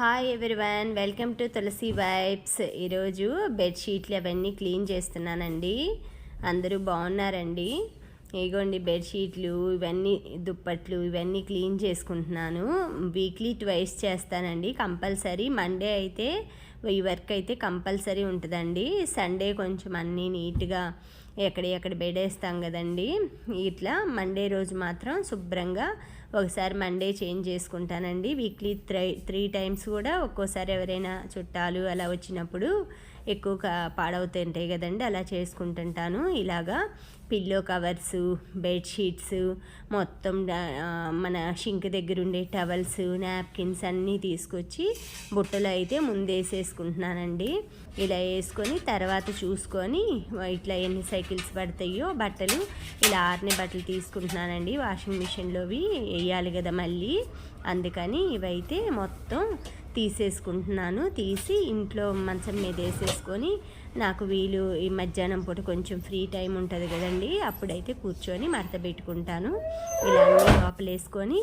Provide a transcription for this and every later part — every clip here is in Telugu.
Hi everyone welcome to Tulasi vibes ఈరోజు బెడ్షీట్లు అవన్నీ క్లీన్ చేస్తున్నానండి. అందరూ బాగున్నారండి? ఇగోండి బెడ్షీట్లు ఇవన్నీ దుప్పట్లు ఇవన్నీ క్లీన్ చేసుకుంటున్నాను. వీక్లీ ట్వైస్ చేస్తానండి కంపల్సరీ. మండే అయితే ఈ వర్క్ అయితే కంపల్సరీ ఉంటుందండి. సండే కొంచెం అన్నీ నీట్గా ఎక్కడ ఎక్కడ బెడేస్తాం కదండి. ఇట్లా మండే రోజు మాత్రం శుభ్రంగా ఒకసారి మండే చేంజ్ చేసుకుంటానండి. వీక్లీ త్రై త్రీ టైమ్స్ కూడా ఒక్కోసారి ఎవరైనా చుట్టాలు అలా వచ్చినప్పుడు ఎక్కువ పాడవుతుంటాయి కదండి అలా చేసుకుంటుంటాను. ఇలాగా పిల్లో కవర్స్ బెడ్షీట్స్ మొత్తం మన షింక్ దగ్గర ఉండే టవల్స్ నాప్కిన్స్ అన్నీ తీసుకొచ్చి బుట్టలో అయితే ముందేసేసుకుంటున్నానండి. ఇలా వేసుకొని తర్వాత చూసుకొని ఇట్లా ఎన్ని సైకిల్స్ పడతాయో బట్టలు ఇలా ఆరిన బట్టలు తీసుకుంటున్నానండి. వాషింగ్ మిషన్లోవి వేయాలి కదా మళ్ళీ. అందుకని ఇవైతే మొత్తం తీసేసుకుంటున్నాను. తీసి ఇంట్లో మంచం మీద వేసేసుకొని నాకు వీలు ఈ మధ్యాహ్నం పూట కొంచెం ఫ్రీ టైం ఉంటుంది కదండి అప్పుడైతే కూర్చొని మడత పెట్టుకుంటాను. ఇలా లోపలేసుకొని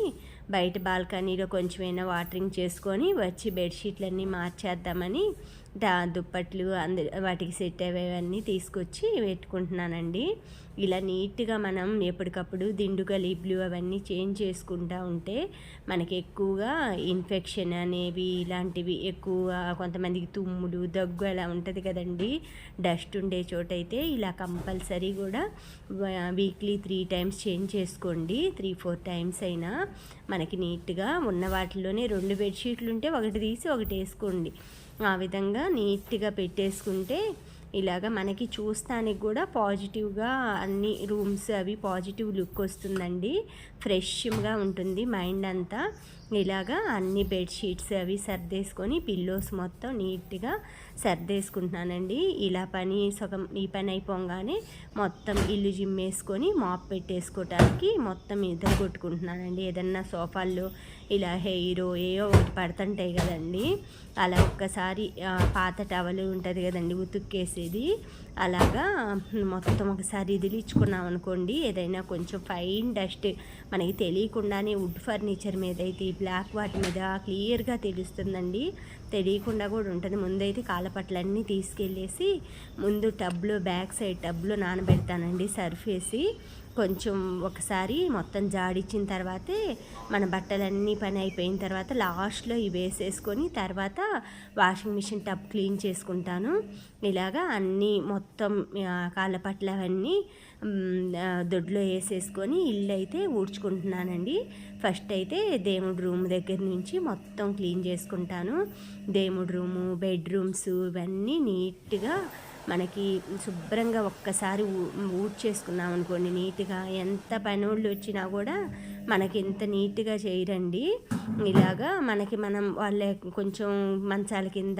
బయట బాల్కనీలో కొంచెమైనా వాటరింగ్ చేసుకొని వచ్చి బెడ్షీట్లన్నీ మార్చేద్దామని దా దుప్పట్లు అందు వాటికి సెట్ అయ్యేవన్నీ తీసుకొచ్చి పెట్టుకుంటున్నానండి. ఇలా నీట్గా మనం ఎప్పటికప్పుడు దిండుగా లిబ్లు అవన్నీ చేంజ్ చేసుకుంటూ ఉంటే మనకి ఎక్కువగా ఇన్ఫెక్షన్ అనేవి ఇలాంటివి ఎక్కువ కొంతమందికి తుమ్ములు దగ్గు అలా ఉంటుంది కదండి. డస్ట్ ఉండే చోటైతే ఇలా కంపల్సరీ కూడా వీక్లీ త్రీ టైమ్స్ చేంజ్ చేసుకోండి. త్రీ ఫోర్ టైమ్స్ అయినా మనకి నీట్గా ఉన్న వాటిలోనే రెండు బెడ్షీట్లు ఉంటే ఒకటి తీసి ఒకటి వేసుకోండి. ఆ విధంగా నీట్గా పెట్టేసుకుంటే ఇలాగ మనకి చూస్తానికి కూడా పాజిటివ్గా అన్ని రూమ్స్ అవి పాజిటివ్ లుక్ వస్తుందండి. ఫ్రెష్గా ఉంటుంది మైండ్ అంతా. ఇలాగా అన్ని బెడ్షీట్స్ అవి సర్దేసుకొని పిల్లోస్ మొత్తం నీట్గా సర్దేసుకుంటున్నానండి. ఇలా పని సగం ఈ పని అయిపోగానే మొత్తం ఇల్లు జిమ్మేసుకొని మాప్ పెట్టేసుకోవటానికి మొత్తం ఇద్దరు కొట్టుకుంటున్నానండి. ఏదన్నా సోఫాల్లో ఇలా హెయిర్ ఏవో ఒకటి పడుతుంటాయి కదండి. అలా ఒక్కసారి పాత టవల్ ఉంటుంది కదండి ఉతుక్కేసేది. అలాగా మొత్తం ఒకసారి ఇదిలించుకున్నాం అనుకోండి ఏదైనా కొంచెం ఫైన్ డస్ట్ మనకి తెలియకుండానే వుడ్ ఫర్నిచర్ మీద అయితే ఈ బ్లాక్ వాటి మీద క్లియర్గా తెలుస్తుందండి. తెలియకుండా కూడా ఉంటుంది. ముందైతే కాలపట్లన్నీ తీసుకెళ్ళేసి ముందు టబ్లో బ్యాక్ సైడ్ టబ్లో నానబెడతానండి సర్ఫ్ వేసి కొంచెం ఒకసారి మొత్తం జాడిచ్చిన తర్వాతే మన బట్టలన్నీ పని అయిపోయిన తర్వాత లాస్ట్లో ఇవి వేసేసుకొని తర్వాత వాషింగ్ మిషన్ టబ్ క్లీన్ చేసుకుంటాను. ఇలాగా అన్నీ మొత్తం కాళ్ళ పట్ల అవన్నీ దొడ్లో వేసేసుకొని ఇల్లు అయితే ఊడ్చుకుంటున్నానండి. ఫస్ట్ అయితే దేవుడి రూమ్ దగ్గర నుంచి మొత్తం క్లీన్ చేసుకుంటాను. దేవుడి రూము బెడ్రూమ్స్ ఇవన్నీ నీట్గా మనకి శుభ్రంగా ఒక్కసారి ఊడ్ చేసుకున్నాం అనుకోండి నీట్గా. ఎంత పనోళ్ళు వచ్చినా కూడా మనకి ఎంత నీట్గా చేయరండి. ఇలాగా మనకి మనం వాళ్ళ కొంచెం మంచాల కింద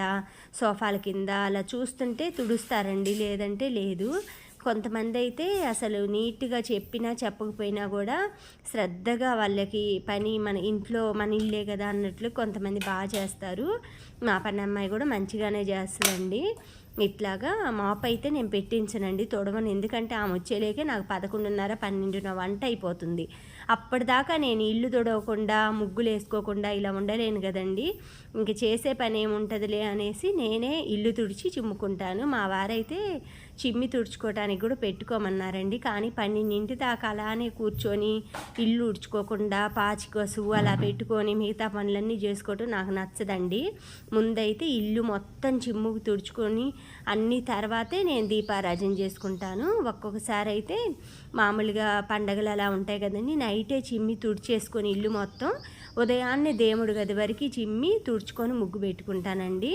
సోఫాల కింద అలా చూస్తుంటే తుడుస్తారండి. లేదంటే లేదు. కొంతమంది అయితే అసలు నీట్గా చెప్పినా చెప్పకపోయినా కూడా శ్రద్ధగా వాళ్ళకి పని మన ఇంట్లో మన ఇల్లే కదా అన్నట్లు కొంతమంది బాగా చేస్తారు. మా పని అమ్మాయి కూడా మంచిగానే చేస్తుందండి. ఇట్లాగా మాప్ అయితే నేను పెట్టించనండి తొడవను. ఎందుకంటే ఆమె వచ్చేలేకే నాకు పదకొండున్నర పన్నెండున్న వంట అయిపోతుంది. అప్పటిదాకా నేను ఇల్లు తొడవకుండా ముగ్గులు వేసుకోకుండా ఇలా ఉండలేను కదండి. ఇంక చేసే పని ఏముంటుందిలే అనేసి నేనే ఇల్లు తుడిచి చిమ్ముకుంటాను. మా వారైతే చిమ్మి తుడుచుకోవడానికి కూడా పెట్టుకోమన్నారండి. కానీ పన్నెండింటి దాకా అలానే కూర్చొని ఇల్లు ఉడుచుకోకుండా పాచికొసు అలా పెట్టుకొని మిగతా పనులన్నీ చేసుకోవటం నాకు నచ్చదండి. ముందైతే ఇల్లు మొత్తం చిమ్ముకు తుడుచుకొని అన్ని తర్వాతే నేను దీపారాజన చేసుకుంటాను. ఒక్కొక్కసారి అయితే మామూలుగా పండగలు అలా ఉంటాయి కదండి. నైటే చిమ్మి తుడిచేసుకొని ఇల్లు మొత్తం ఉదయాన్నే దేవుడు గది వరకు చిమ్మి తుడుచుకొని ముగ్గు పెట్టుకుంటానండి.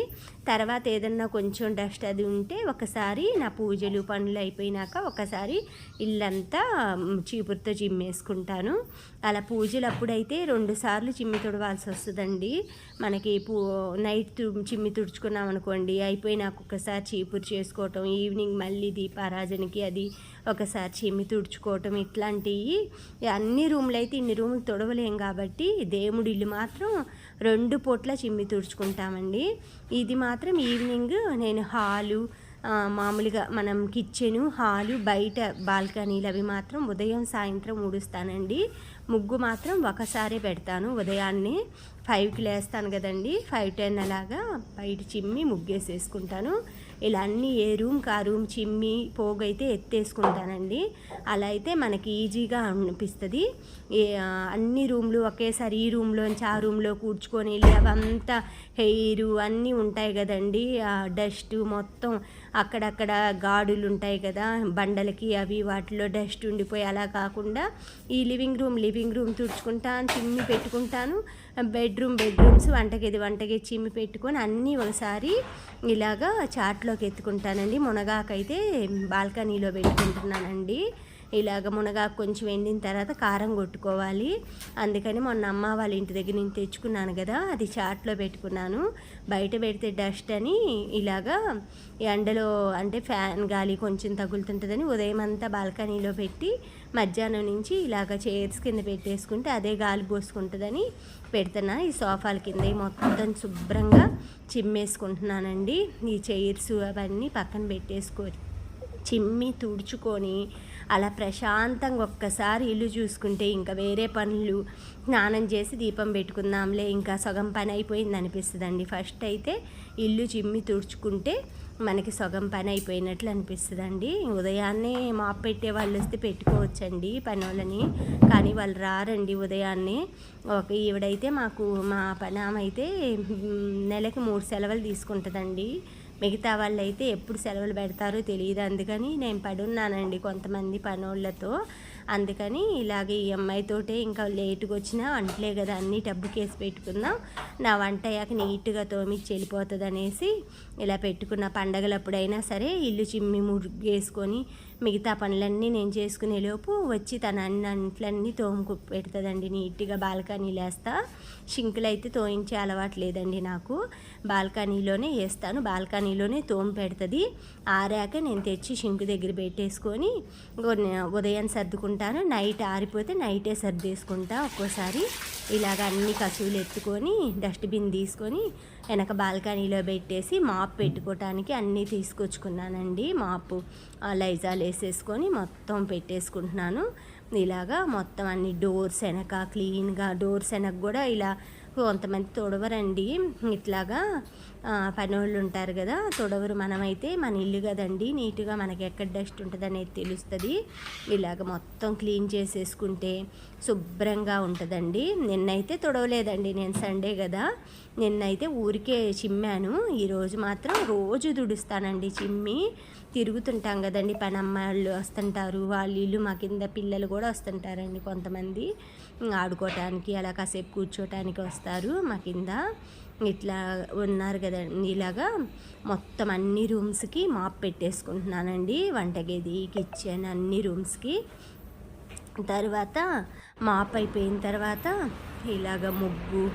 తర్వాత ఏదన్నా కొంచెం డస్ట్ అది ఉంటే ఒకసారి నా పూజలు పనులు అయిపోయినాక ఒకసారి ఇల్లంతా చీపురుతో చిమ్మేసుకుంటాను. అలా పూజలు అప్పుడైతే రెండు సార్లు చిమ్మి తుడవాల్సి వస్తుందండి. మనకి పూ నైట్ చిమ్మి తుడుచుకున్నాం అనుకోండి అయిపోయినాక ఒకసారి చీపురు చేసుకోవటం ఈవినింగ్ మళ్ళీ దీపారాజనకి అది ఒకసారి చిమ్మి తుడుచుకోవటం ఇట్లాంటివి అన్ని రూమ్లు అయితే ఇన్ని రూములు తొడవలేం కాబట్టి దేవుడి ఇల్లు మాత్రం రెండు పూట్ల చిమ్మి తుడుచుకుంటామండి. ఇది మాత్రం ఈవినింగ్ నేను హాలు మామూలుగా మనం కిచెను హాలు బయట బాల్కనీలు అవి మాత్రం ఉదయం సాయంత్రం ఊడుస్తానండి. ముగ్గు మాత్రం ఒకసారి పెడతాను ఉదయాన్నే. ఫైవ్కి లేస్తాను కదండి. ఫైవ్ టెన్ అలాగా బయట చిమ్మి ముగ్గేసేసుకుంటాను. ఇలా అన్ని ఏ రూమ్కి ఆ రూమ్ చిమ్మి పోగైతే ఎత్తేసుకుంటానండి. అలా అయితే మనకి ఈజీగా అనిపిస్తుంది. అన్ని రూమ్లు ఒకేసారి ఈ రూమ్లోంచి ఆ రూమ్లో కూర్చుకొని వెళ్ళి అవంతా హెయిర్ అన్నీ ఉంటాయి కదండి. డస్ట్ మొత్తం అక్కడక్కడ గాడులు ఉంటాయి కదా బండలకి అవి వాటిలో డస్ట్ ఉండిపోయి అలా కాకుండా ఈ లివింగ్ రూమ్ లివింగ్ రూమ్ తుడుచుకుంటాను చిమ్మి పెట్టుకుంటాను. బెడ్రూమ్ బెడ్రూమ్స్ వంటగది వంటగది చిమ్మి పెట్టుకొని అన్నీ ఒకసారి ఇలాగా చాట్లోకి ఎత్తుకుంటానండి. మునగాకైతే బాల్కనీలో పెట్టుకుంటున్నానండి. ఇలాగ మునగాకు కొంచెం ఎండిన తర్వాత కారం కొట్టుకోవాలి. అందుకని మొన్న అమ్మ వాళ్ళ ఇంటి దగ్గర నేను తెచ్చుకున్నాను కదా అది చాట్లో పెట్టుకున్నాను. బయట పెడితే డస్ట్ అని ఇలాగా ఎండలో అంటే ఫ్యాన్ గాలి కొంచెం తగులుతుంటుందని ఉదయం అంతా బాల్కనీలో పెట్టి మధ్యాహ్నం నుంచి ఇలాగ చైర్స్ కింద పెట్టేసుకుంటే అదే గాలి పోసుకుంటుందని పెడుతున్నా. ఈ సోఫాల కింద మొత్తం శుభ్రంగా చిమ్మేసుకుంటున్నానండి. ఈ చైర్స్ అవన్నీ పక్కన పెట్టేసుకో చిమ్మి తుడుచుకొని అలా ప్రశాంతంగా ఒక్కసారి ఇల్లు చూసుకుంటే ఇంకా వేరే పనులు స్నానం చేసి దీపం పెట్టుకుందాంలే ఇంకా సగం పని అయిపోయింది అనిపిస్తుందండి. ఫస్ట్ అయితే ఇల్లు చిమ్మి తుడుచుకుంటే మనకి సగం పని అయిపోయినట్లు అనిపిస్తుందండి. ఉదయాన్నే మాప్ పెట్టే వాళ్ళు వస్తే పెట్టుకోవచ్చండి పని వాళ్ళని కానీ వాళ్ళు రారండి ఉదయాన్నే. ఒక ఈవిడైతే మాకు మా పని అయితే నెలకి మూడు సెలవులు తీసుకుంటుందండి. మిగతా వాళ్ళు అయితే ఎప్పుడు సెలవులు పెడతారో తెలియదు అందుకని నేను పడున్నానండి కొంతమంది పనోళ్ళతో. అందుకని ఇలాగే ఈ అమ్మాయితోటే ఇంకా లేటుగా వచ్చినా వంటలే కదా అన్ని టబ్బు కేసి పెట్టుకుందాం. నా వంట అయ్యాక నీట్గా తోమిచ్చి వెళ్ళిపోతుంది అనేసి ఇలా పెట్టుకున్న పండగలప్పుడైనా సరే ఇల్లు చిమ్మి ముగ్గేసుకొని మిగతా పనులన్నీ నేను చేసుకునేలోపు వచ్చి తన అన్ని అంట్లన్నీ తోముకు పెడుతుందండి. నీట్గా బాల్కనీలు వేస్తా షింకులు అయితే తోయించే అలవాటు లేదండి నాకు. బాల్కనీలోనే వేస్తాను. బాల్కనీలోనే తోము పెడుతుంది. ఆరాక నేను తెచ్చి షింకు దగ్గర పెట్టేసుకొని ఉదయం సర్దుకుంటాను. నైట్ ఆరిపోతే నైటే సర్దేసుకుంటా ఒక్కోసారి. ఇలాగ అన్ని కసువులు ఎత్తుకొని డస్ట్బిన్ తీసుకొని వెనక బాల్కనీలో పెట్టేసి మాప్ పెట్టుకోవటానికి అన్నీ తీసుకొచ్చుకున్నానండి. మాపు లైజాలు వేసేసుకొని మొత్తం పెట్టేసుకుంటున్నాను. ఇలాగా మొత్తం అన్ని డోర్స్ వెనక క్లీన్గా డోర్స్ వెనక కూడా ఇలా కొంతమంది తొడవరండి. ఇట్లాగా పనోళ్ళు ఉంటారు కదా తొడవరు మనమైతే మన ఇల్లు కదండి నీట్గా మనకి ఎక్కడ డస్ట్ ఉంటుంది అనేది తెలుస్తుంది. ఇలాగ మొత్తం క్లీన్ చేసేసుకుంటే శుభ్రంగా ఉంటుందండి. నిన్నైతే తొడవలేదండి నేను సండే కదా. నిన్నైతే ఊరికే చిమ్మాను. ఈరోజు మాత్రం రోజు తుడుస్తానండి చిమ్మి. తిరుగుతుంటాం కదండి పని అమ్మాయిలు వస్తుంటారు వాళ్ళ ఇల్లు మా కింద పిల్లలు కూడా వస్తుంటారండి కొంతమంది. ఆడుకోవటానికి అలా కాసేపు కూర్చోటానికి వస్తారు మా కింద. ఇట్లా ఉన్నారు కదండి. ఇలాగా మొత్తం అన్ని రూమ్స్కి మాప్ పెట్టేసుకుంటున్నానండి. వంటగది కిచెన్ అన్ని రూమ్స్కి. తర్వాత మాప్ అయిపోయిన తర్వాత ఇలాగ ముగ్గు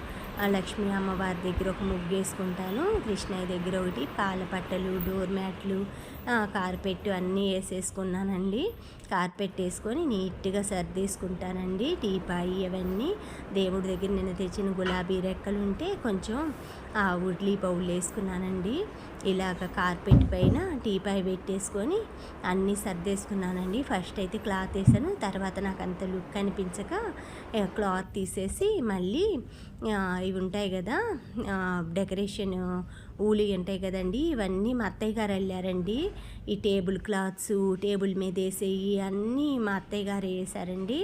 లక్ష్మీ అమ్మవారి దగ్గర ఒక ముగ్గు వేసుకుంటాను. కృష్ణయ్య దగ్గర ఒకటి పాల పట్టలు డోర్ మ్యాట్లు కార్పెట్ అన్నీ వేసేసుకున్నానండి. కార్పెట్ వేసుకొని నీట్గా సర్దేసుకుంటానండి. టీపాయి అవన్నీ. దేవుడి దగ్గర నిన్న తెచ్చిన గులాబీ రెక్కలు ఉంటే కొంచెం ఆ ఉడ్లీ పౌలు వేసుకున్నానండి. ఇలాగ కార్పెట్ పైన టీపాయి పెట్టేసుకొని అన్నీ సర్దేసుకున్నానండి. ఫస్ట్ అయితే క్లాత్ వేసాను. తర్వాత నాకు అంత లుక్ అనిపించక క్లాత్ తీసేసి మళ్ళీ ఇవి ఉంటాయి కదా డెకరేషన్ ఊలి ఉంటాయి కదండి ఇవన్నీ మా అత్తయ్య గారు వెళ్ళారండి ఈ టేబుల్ క్లాత్స్ టేబుల్ మీద వేసేవి అన్నీ మా అత్తయ్య గారు వేసారండి.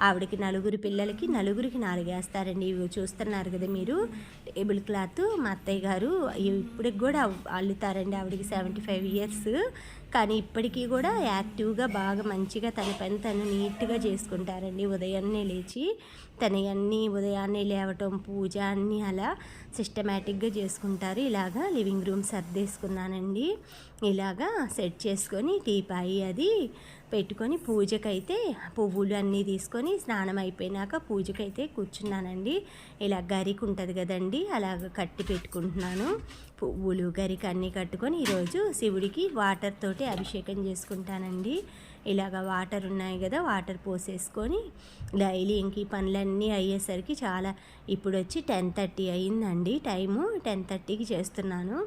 ఆవిడకి నలుగురు పిల్లలకి నలుగురికి నాలుగు వేస్తారండి. ఇవి చూస్తున్నారు కదా మీరు. టేబుల్ క్లాత్ మా అత్తయ్య గారు ఇప్పటికి కూడా అల్లుతారండి ఆవిడకి సెవెంటీ ఫైవ్ ఇయర్స్. కానీ ఇప్పటికీ కూడా యాక్టివ్గా బాగా మంచిగా తన పని తను నీట్గా చేసుకుంటారండి. ఉదయాన్నే లేచి తన అన్నీ ఉదయాన్నే లేవటం పూజ అన్నీ అలా సిస్టమేటిక్గా చేసుకుంటారు. ఇలాగా లివింగ్ రూమ్ సర్దేసుకున్నానండి. ఇలాగా సెట్ చేసుకొని టీపాయి అది పెట్టుకొని పూజకైతే పువ్వులు అన్నీ తీసుకొని స్నానం అయిపోయినాక పూజకైతే కూర్చున్నానండి. ఇలా గరికి ఉంటుంది కదండి అలాగ కట్టి పెట్టుకుంటున్నాను. పువ్వులు గరికి అన్నీ కట్టుకొని ఈరోజు శివుడికి వాటర్ తోటి అభిషేకం చేసుకుంటానండి. ఇలాగ వాటర్ ఉన్నాయి కదా వాటర్ పోసేసుకొని డైలీ ఇంక ఈ పనులన్నీ అయ్యేసరికి చాలా ఇప్పుడు వచ్చి టెన్ థర్టీ అయిందండి టైము టెన్ థర్టీకి చేస్తున్నాను.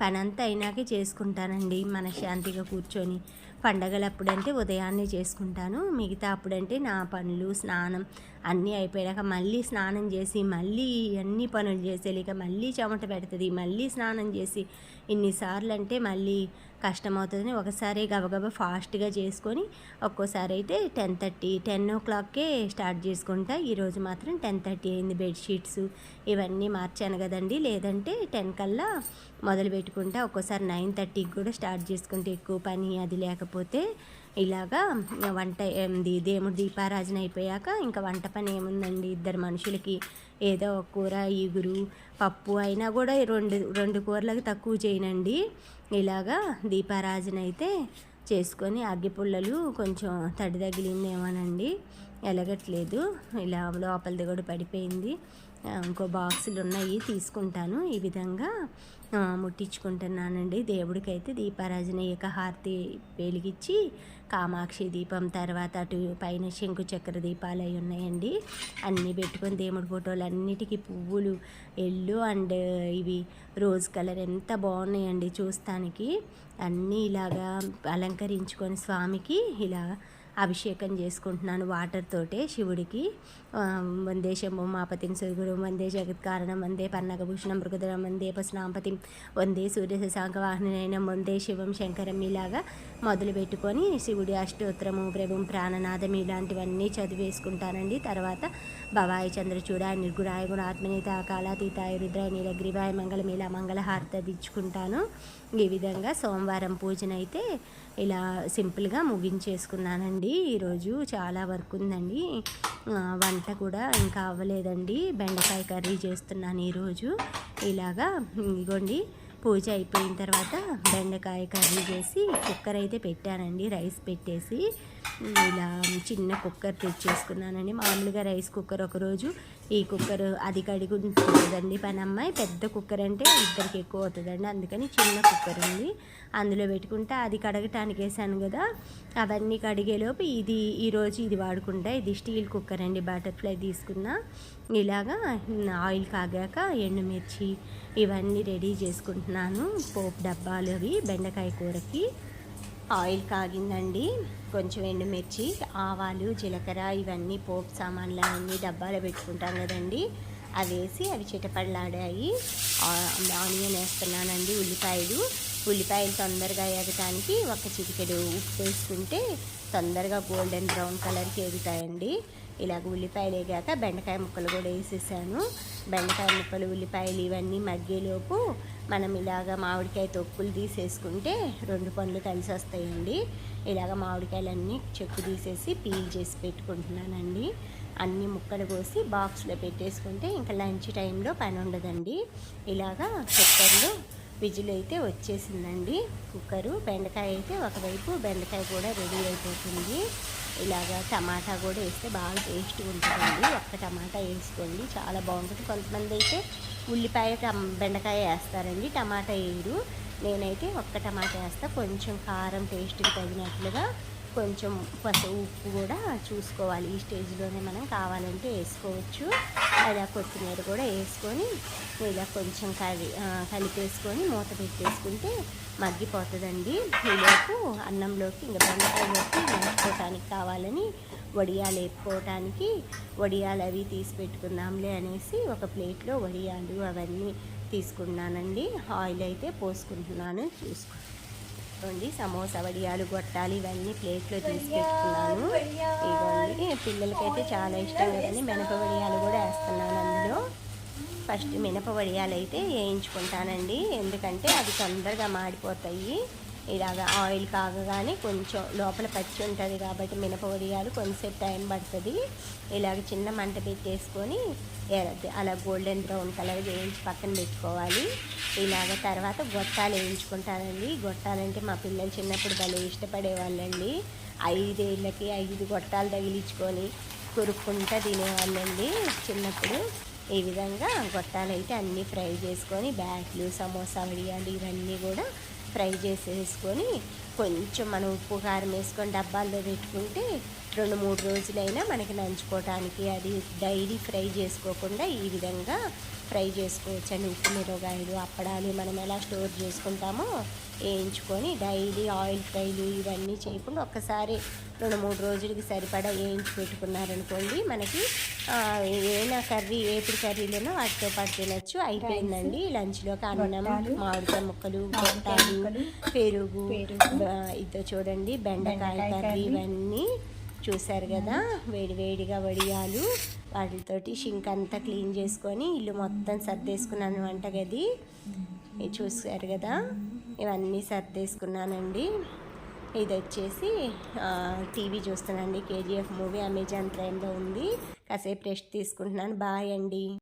పని అంతా అయినాకే చేసుకుంటానండి మనశ్శాంతిగా కూర్చొని. పండగలప్పుడంటే ఉదయాన్నే చేసుకుంటాను. మిగతా అప్పుడంటే నా పనులు స్నానం అన్నీ అయిపోయాక మళ్ళీ స్నానం చేసి మళ్ళీ అన్ని పనులు చేసేలేక మళ్ళీ చెమట పెడుతుంది. మళ్ళీ స్నానం చేసి ఇన్నిసార్లు అంటే మళ్ళీ కష్టమవుతుందని ఒకసారి గబగబా ఫాస్ట్గా చేసుకొని ఒక్కోసారి అయితే టెన్ థర్టీ టెన్ ఓ క్లాక్కే స్టార్ట్ చేసుకుంటా. ఈరోజు మాత్రం టెన్ థర్టీ అయింది బెడ్షీట్స్. ఇవన్నీ మార్చాను కదండి. లేదంటే టెన్ కల్లా మొదలు పెట్టుకుంటా ఒక్కోసారి నైన్ థర్టీకి కూడా స్టార్ట్ చేసుకుంటే ఎక్కువ పని అది లేకపోతే ఇలాగా వంట ఏంది దేవుడు దీపారాజన అయిపోయాక ఇంకా వంట పని ఏముందండి? ఇద్దరు మనుషులకి ఏదో ఒక కూర ఈగురు పప్పు అయినా కూడా రెండు రెండు కూరలకు తక్కువ చేయనండి. ఇలాగా దీపారాజన అయితే చేసుకొని అగ్గిపుల్లలు కొంచెం తడి తగిలిందేమోనండి. ఎలగట్లేదు. ఇలా లోపలిది కూడా పడిపోయింది. ఇంకో బాక్సులు ఉన్నాయి తీసుకుంటాను. ఈ విధంగా ముట్టించుకుంటున్నానండి. దేవుడికైతే దీపారాజన ఏకహారతి వెలిగించి కామాక్షి దీపం తర్వాత అటు పైన శంకు చక్ర దీపాలు అవి ఉన్నాయండి. అన్నీ పెట్టుకొని దేవుడి ఫోటోలు అన్నిటికీ పువ్వులు ఎల్లు అండ్ ఇవి రోజ్ కలర్ ఎంత బాగున్నాయండి చూస్తానికి. అన్నీ ఇలాగా అలంకరించుకొని స్వామికి ఇలా అభిషేకం చేసుకుంటున్నాను వాటర్ తోటే శివుడికి. వందే శంభు మాపతిని సూర్యుడు వందే జగత్ కారణం వందే పన్నగభూషణం మృగధరం వందే పశునాంపతిం వందే సూర్య శశాంక వాహనైన వందే శివం శంకరం ఇలాగా మొదలు పెట్టుకొని శివుడి అష్టోత్తరము ప్రభుం ప్రాణనాదం ఇలాంటివన్నీ చదివేసుకుంటానండి. తర్వాత భవాయ చంద్రచూడ నిర్గుణాయ గుణాత్మనీత కాలాతీతాయ రుద్రాయ నీలగ్రీవాయ మంగళం ఇలా మంగళహారత దిచ్చుకుంటాను ఈ విధంగా సోమవారం పూజనైతే ఇలా సింపుల్గా ముగించేసుకున్నానండి. ఈరోజు చాలా వర్క్ ఉందండి. వంట కూడా ఇంకా అవ్వలేదండి. బెండకాయ కర్రీ చేస్తున్నాను ఈరోజు. ఇలాగా ఇగోండి పూజ అయిపోయిన తర్వాత బెండకాయ కర్రీ చేసి కుక్కర్ అయితే పెట్టానండి రైస్ పెట్టేసి. ఇలా చిన్న కుక్కర్ తెచ్చేసుకున్నానండి. మామూలుగా రైస్ కుక్కర్ ఒకరోజు ఈ కుక్కర్ అది కడిగి ఉంటుందండి పని అమ్మాయి పెద్ద కుక్కర్ అంటే ఇద్దరికి ఎక్కువ అవుతుందండి. అందుకని చిన్న కుక్కర్ ఉంది. అందులో పెట్టుకుంటే అది కడగటానికి వేసాను కదా. అవన్నీ కడిగేలోపు ఇది ఈరోజు ఇది వాడుకుంటా. ఇది స్టీల్ కుక్కర్ అండి. బటర్ఫ్లై తీసుకున్న. ఇలాగా ఆయిల్ కాగాక ఎండుమిర్చి ఇవన్నీ రెడీ చేసుకుంటున్నాను. పోపు డబ్బాలు అవి బెండకాయ కూరకి. ఆయిల్ కాగిందండి కొంచెం ఎండుమిర్చి ఆవాలు జీలకర్ర ఇవన్నీ పోపు సామాన్లు అన్నీ డబ్బాలో పెట్టుకుంటాం కదండి. అవి వేసి అవి చిటపడలాడాయి. ఆనియన్ వేస్తున్నానండి ఉల్లిపాయలు. ఉల్లిపాయలు తొందరగా ఎగటానికి ఒక చిటికెడు ఉప్పు వేసుకుంటే తొందరగా గోల్డెన్ బ్రౌన్ కలర్కి ఎగుతాయండి. ఇలాగ ఉల్లిపాయలు వేగాక బెండకాయ ముక్కలు కూడా వేసేసాను. బెండకాయ ముక్కలు ఉల్లిపాయలు ఇవన్నీ మగ్గేలోపు మనం ఇలాగ మామిడికాయ తొక్కులు తీసేసుకుంటే రెండు పండ్లు కలిసి వస్తాయండి. ఇలాగ మామిడికాయలన్నీ చెక్కు తీసేసి పీల్ చేసి పెట్టుకుంటున్నానండి. అన్ని ముక్కలు కోసి బాక్స్లో పెట్టేసుకుంటే ఇంకా లంచ్ టైంలో పని ఉండదండి. ఇలాగా కుక్కర్లో విజిల్ అయితే వచ్చేసిందండి. కుక్కరు బెండకాయ అయితే ఒకవైపు బెండకాయ కూడా రెడీ అయిపోతుంది. ఇలాగా టమాటా కూడా వేస్తే బాగా టేస్ట్గా ఉంటుందండి. ఒక్క టమాటా వేసుకోండి. చాలా బాగుంటుంది. కొంతమంది అయితే ఉల్లిపాయ బెండకాయ వేస్తారండి. టమాటా వేయరు. నేనైతే ఒక్క టమాటా వేస్తా. కొంచెం కారం టేస్ట్కి తగినట్లుగా కొంచెం పసుపు ఉప్పు కూడా చూసుకోవాలి. ఈ స్టేజ్లోనే మనం కావాలంటే వేసుకోవచ్చు. అలా కొత్తిమీర కూడా వేసుకొని ఇలా కొంచెం కలి కలిపేసుకొని మూత పెట్టేసుకుంటే మగ్గిపోతుందండి. ఈలోపు అన్నంలోకి ఇంకా బెండకాయలోకి వేసుకోవటానికి కావాలని వడియాలు వేపుకోవటానికి వడియాలు అవి తీసి పెట్టుకుందాంలే అనేసి ఒక ప్లేట్లో వడియాలు అవన్నీ తీసుకున్నానండి. ఆయిల్ అయితే పోసుకుంటున్నాను. చూసుకో చూసుకోండి సమోసా వడియాలు గొట్టాలు ఇవన్నీ ప్లేట్లో తీసి పెట్టుకున్నాను ఇవన్నీ పిల్లలకైతే చాలా ఇష్టం కదండి మినప వడియాలు కూడా వేస్తున్నాను అందులో. ఫస్ట్ మినప వడియాలు అయితే వేయించుకుంటానండి. ఎందుకంటే అవి తొందరగా మాడిపోతాయి. ఇలాగ ఆయిల్ కాగగానే కొంచెం లోపల పచ్చి ఉంటుంది కాబట్టి మినప వడియాలు కొంచెంసేపు టైం పడుతుంది. ఇలాగ చిన్న మంట పెట్టేసుకొని అలా గోల్డెన్ బ్రౌన్ కలర్ వేయించి పక్కన పెట్టుకోవాలి. ఇలాగ తర్వాత గొట్టాలు వేయించుకుంటానండి. గొట్టాలంటే మా పిల్లలు చిన్నప్పుడు భలే ఇష్టపడేవాళ్ళండి. ఐదేళ్ళకి ఐదు గొట్టాలు తగిలించుకొని కొరుక్కుంటా తినేవాళ్ళండి చిన్నప్పుడు. ఈ విధంగా గొట్టాలు అయితే అన్నీ ఫ్రై చేసుకొని బ్యాట్లు సమోసా వడియాలు ఇవన్నీ కూడా ఫ్రై చేసేసుకొని కొంచెం మనం ఉప్పు కారం వేసుకొని డబ్బాల్లో పెట్టుకుంటే రెండు మూడు రోజులైనా మనకి నంచుకోవటానికి అది డైలీ ఫ్రై చేసుకోకుండా ఈ విధంగా ఫ్రై చేసుకోవచ్చు అండి ఉప్పు మిరగాయలు అప్పడాలు మనం ఎలా స్టోర్ చేసుకుంటామో వేయించుకొని డైలీ ఆయిల్ ఫ్రైలు ఇవన్నీ చేయకుండా ఒక్కసారి రెండు మూడు రోజులకి సరిపడా వేయించి పెట్టుకున్నారనుకోండి మనకి ఏమైనా కర్రీ ఏపుడు కర్రీలోనో వాటితో పాటు తినచ్చు. అయిపోయిందండి లంచ్లోకి అన్నం మామిడికాయ ముక్కలు గొట్టాలు ముక్కలు, పెరుగు ఇదో చూడండి బెండకాయ కర్రీ. ఇవన్నీ చూశారు కదా. వేడి వేడిగా వడియాలు వాటితోటి షింక్ అంతా క్లీన్ చేసుకొని ఇల్లు మొత్తం సర్దేసుకున్నాను వంటగది. ఇది చూశారు కదా? ఇవన్నీ సర్దేసుకున్నానండి. ఇది వచ్చేసి టీవీ చూస్తున్నానండి. కేజీఎఫ్ మూవీ అమెజాన్ ప్రైమ్లో ఉంది. కాసేపు రెస్ట్ తీసుకుంటున్నాను. బాయ్ అండి.